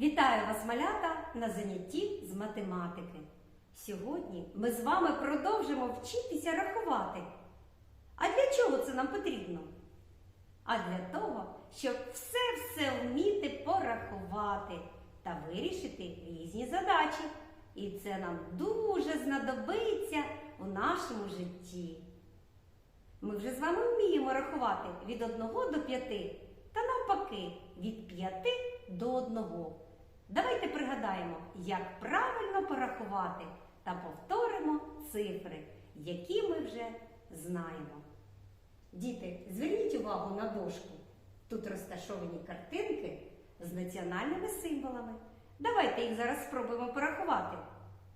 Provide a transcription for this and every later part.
Вітаю вас, малята, на занятті з математики. Сьогодні ми з вами продовжимо вчитися рахувати. А для чого це нам потрібно? А для того, щоб все-все вміти порахувати та вирішити різні задачі. І це нам дуже знадобиться у нашому житті. Ми вже з вами вміємо рахувати від 1 до 5 та навпаки від 5 до 1. Давайте пригадаємо, як правильно порахувати та повторимо цифри, які ми вже знаємо. Діти, зверніть увагу на дошку. Тут розташовані картинки з національними символами. Давайте їх зараз спробуємо порахувати.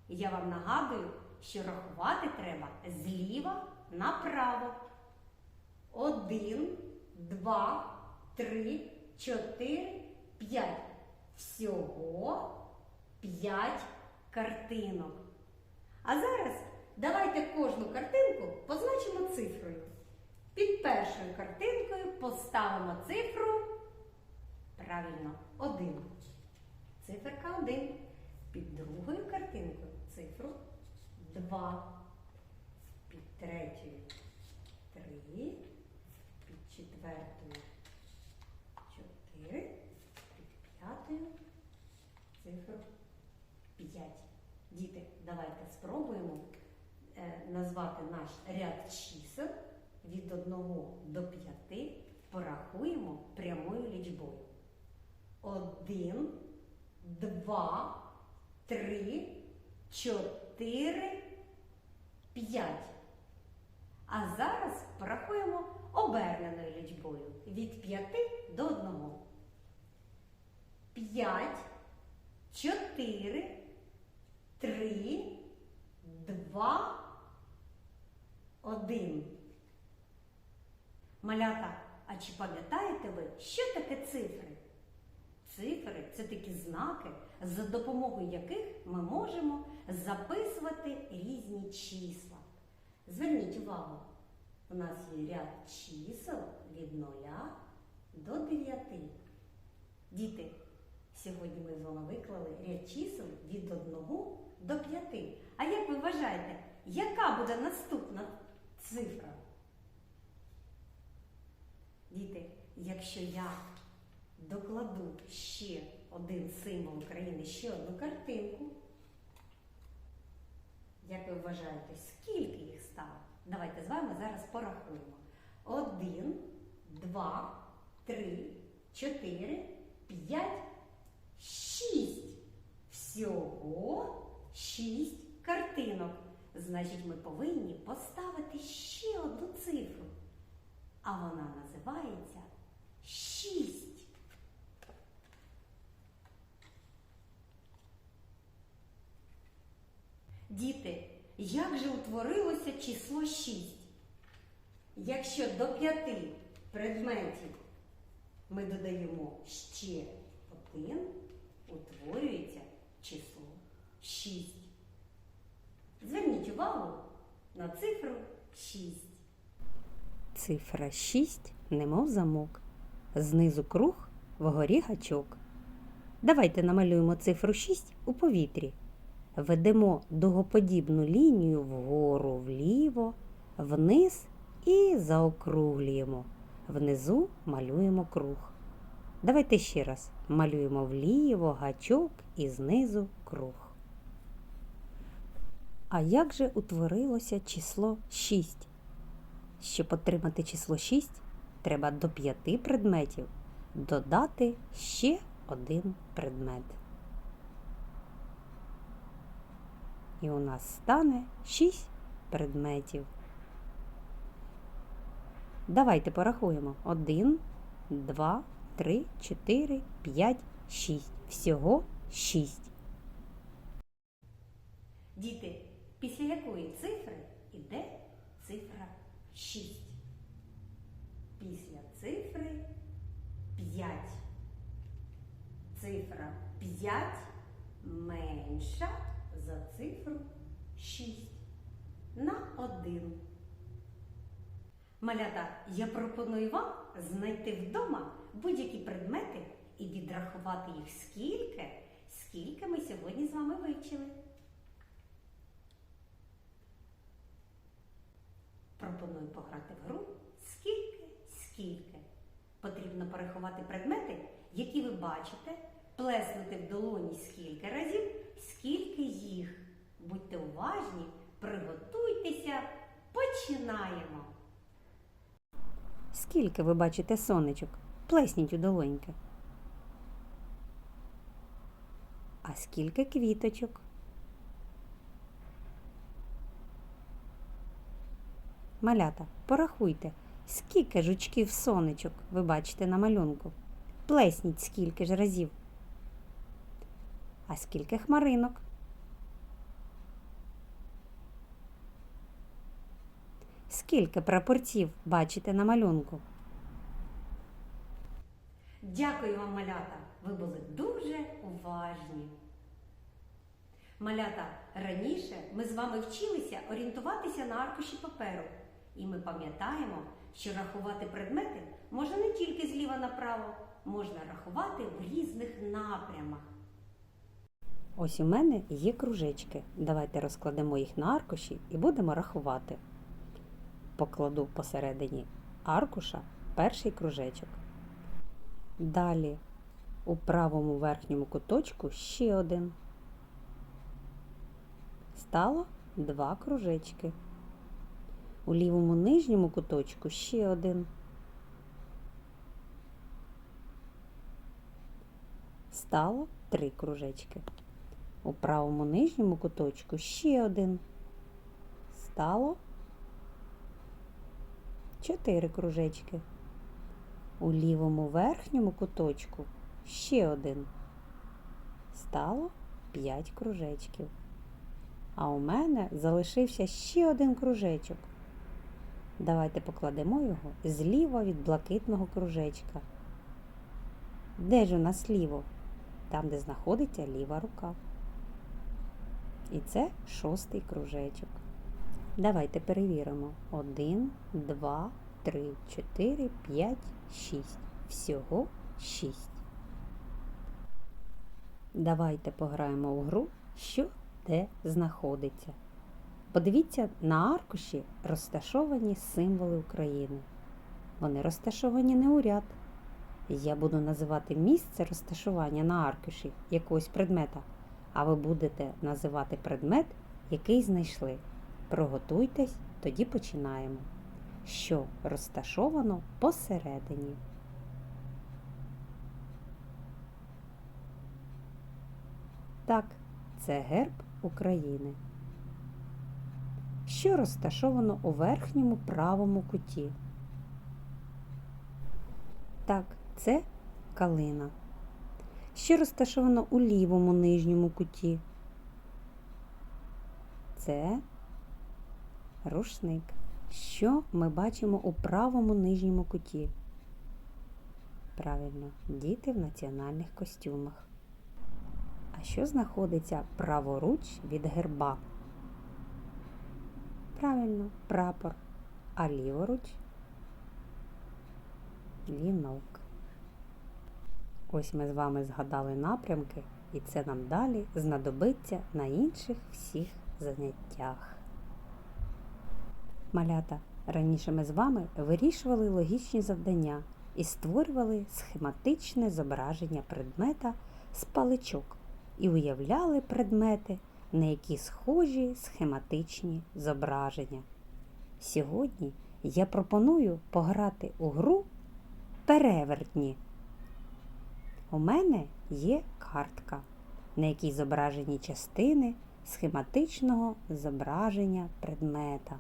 Я вам нагадую, що рахувати треба зліва направо. Один, два, три, чотири, п'ять. Всього п'ять картинок. А зараз давайте кожну картинку позначимо цифрою. Під першою картинкою поставимо цифру. Правильно, один. Циферка один. Під другою картинкою цифру два. Під третьою три. Під четвертою чотири. Під п'ятою цифру п'ять. Діти, давайте спробуємо е, назвати наш ряд чисел від 1 до 5 порахуємо прямою лічбою. 1, 2, 3, 4, 5. А зараз порахуємо оберненою лічбою від 5 до 1. 5, 4, 3, 2, 1. Малята, а чи пам'ятаєте ви, що таке цифри? Цифри це такі знаки, за допомогою яких ми можемо записувати різні числа. Зверніть увагу, у нас є ряд чисел від 0 до 9. Діти, сьогодні ми з вами виклали ряд чисел від 1 до 5. А як ви вважаєте, яка буде наступна цифра? Діти, якщо я докладу ще один символ України, ще одну картинку, як ви вважаєте, скільки їх стало? Давайте з вами зараз порахуємо. Один, два, три, чотири, п'ять, шість. Всього шість картинок. Значить, ми повинні поставити ще одну цифру. А вона називається шість. Діти, як же утворилося число 6? Якщо до п'яти предметів ми додаємо ще один, утворюється число 6. Зверніть увагу на цифру 6. Цифра 6, немов замок. Знизу круг, вгорі гачок. Давайте намалюємо цифру 6 у повітрі. Ведемо дугоподібну лінію вгору, вліво, вниз і заокруглюємо. Внизу малюємо круг. Давайте ще раз малюємо вліво гачок і знизу круг. А як же утворилося число 6? Щоб отримати число 6, треба до 5 предметів додати ще один предмет. І у нас стане 6 предметів. Давайте порахуємо. 1, 2, 3, 4, 5, 6. Всього 6. Діти, після якої цифри йде цифра 6? Після цифри 5. Цифра 5 менша за цифру 6 на 1. Малята, я пропоную вам знайти вдома будь-які предмети і відрахувати їх скільки, скільки ми сьогодні з вами вивчили. Пропоную пограти в гру скільки, скільки. Потрібно порахувати предмети, які ви бачите, плеснути в долоні скільки разів, скільки їх. Будьте уважні, приготуйтеся, починаємо. Скільки ви бачите сонечок? Плесніть у долоньки. А скільки квіточок? Малята, порахуйте, скільки жучків сонечок ви бачите на малюнку. Плесніть скільки ж разів. А скільки хмаринок? Скільки прапорців бачите на малюнку? Дякую вам, малята! Ви були дуже уважні. Малята, раніше ми з вами вчилися орієнтуватися на аркуші паперу. І ми пам'ятаємо, що рахувати предмети можна не тільки зліва направо, можна рахувати в різних напрямах. Ось у мене є кружечки. Давайте розкладемо їх на аркуші і будемо рахувати. Покладу посередині аркуша перший кружечок. Далі у правому верхньому куточку ще один. Стало два кружечки. У лівому нижньому куточку ще один. Стало три кружечки. У правому нижньому куточку ще один. Стало чотири кружечки. У лівому верхньому куточку ще один. Стало п'ять кружечків. А у мене залишився ще один кружечок. Давайте покладемо його зліва від блакитного кружечка. Де ж у нас ліво? Там, де знаходиться ліва рука. І це шостий кружечок. Давайте перевіримо. Один, два, три, чотири, п'ять, шість. Всього шість. Давайте пограємо у гру, що де знаходиться. Подивіться на аркуші розташовані символи України. Вони розташовані не у ряд. Я буду називати місце розташування на аркуші якогось предмета, а ви будете називати предмет, який знайшли. Приготуйтесь, тоді починаємо. Що розташовано посередині. Так, це герб України. Що розташовано у верхньому правому куті? Так, це калина. Що розташовано у лівому нижньому куті? Це рушник. Що ми бачимо у правому нижньому куті? Правильно, діти в національних костюмах. А що знаходиться праворуч від герба? Правильно, прапор. А ліворуч вінок. Ось ми з вами згадали напрямки, і це нам далі знадобиться на інших всіх заняттях. Малята, раніше ми з вами вирішували логічні завдання і створювали схематичне зображення предмета з паличок і уявляли предмети, на які схожі схематичні зображення. Сьогодні я пропоную пограти у гру перевертні. У мене є картка, на якій зображені частини схематичного зображення предмета.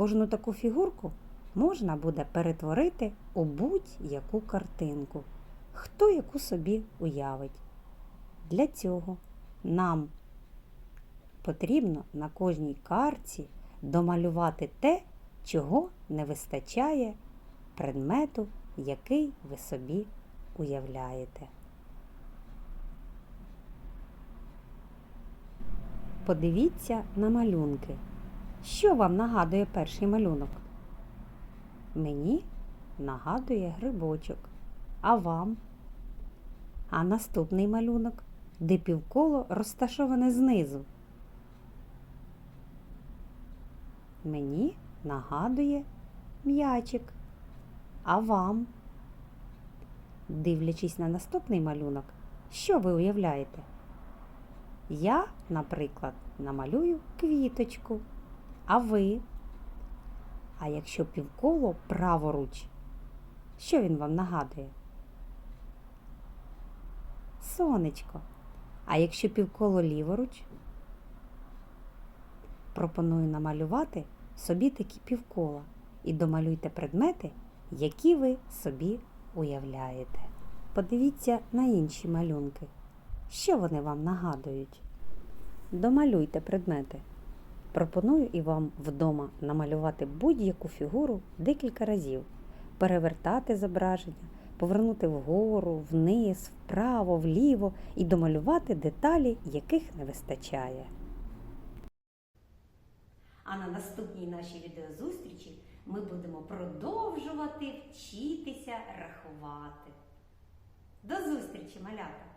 Кожну таку фігурку можна буде перетворити у будь-яку картинку, хто яку собі уявить. Для цього нам потрібно на кожній картці домалювати те, чого не вистачає предмету, який ви собі уявляєте. Подивіться на малюнки. Що вам нагадує перший малюнок? Мені нагадує грибочок. А вам? А наступний малюнок, де півколо розташоване знизу. Мені нагадує м'ячик. А вам? Дивлячись на наступний малюнок, що ви уявляєте? Я, наприклад, намалюю квіточку. А ви? А якщо півколо праворуч, що він вам нагадує? Сонечко. А якщо півколо ліворуч, пропоную намалювати собі такі півкола і домалюйте предмети, які ви собі уявляєте. Подивіться на інші малюнки. Що вони вам нагадують? Домалюйте предмети. Пропоную і вам вдома намалювати будь-яку фігуру декілька разів, перевертати зображення, повернути вгору, вниз, вправо, вліво і домалювати деталі, яких не вистачає. А на наступній нашій відеозустрічі ми будемо продовжувати вчитися рахувати. До зустрічі, малята!